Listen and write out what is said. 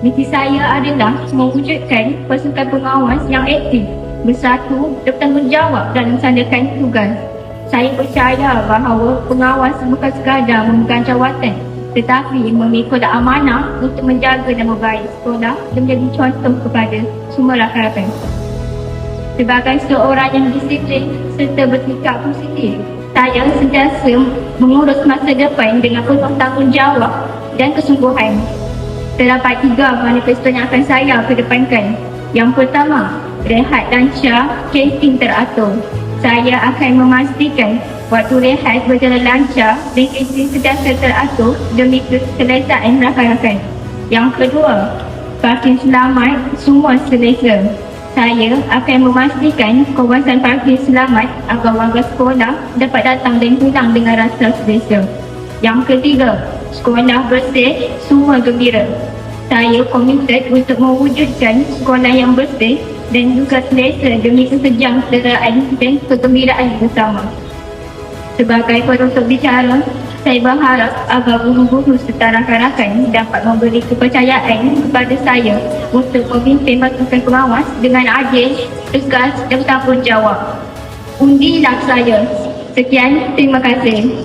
Misi saya adalah mewujudkan pasukan pengawas yang aktif, bersatu, bertanggungjawab dalam melaksanakan tugas. Saya percaya bahawa pengawas bukan sekadar memegang jawatan tetapi memikul amanah untuk menjaga nama baik sekolah dan menjadi contoh kepada semua rakan-rakan. Sebagai seorang yang disiplin serta bersikap positif, saya sentiasa mengurus masa depan dengan penuh tanggungjawab dan kesungguhan. Terdapat tiga manifesto yang akan saya kedepankan. Yang pertama, rehat lancar, camping teratur. Saya akan memastikan waktu rehat berjalan lancar dan camping sentiasa teratur demi keselesaan rakan-rakan. Yang kedua, parking selamat semua selesa. Saya akan memastikan kawasan parking selamat agar warga sekolah dapat datang dan pulang dengan rasa selesa. Yang ketiga, sekolah bersih, semua gembira. Saya komited untuk mewujudkan sekolah yang bersih dan juga selesa demi kesejahteraan dan kegembiraan bersama. Sebagai penutup bicara, saya berharap agar guru-guru serta rakan-rakan dapat memberi kepercayaan kepada saya untuk memimpin pasukan pengawas dengan adil, tegas dan bertanggungjawab. Undilah saya. Sekian, terima kasih.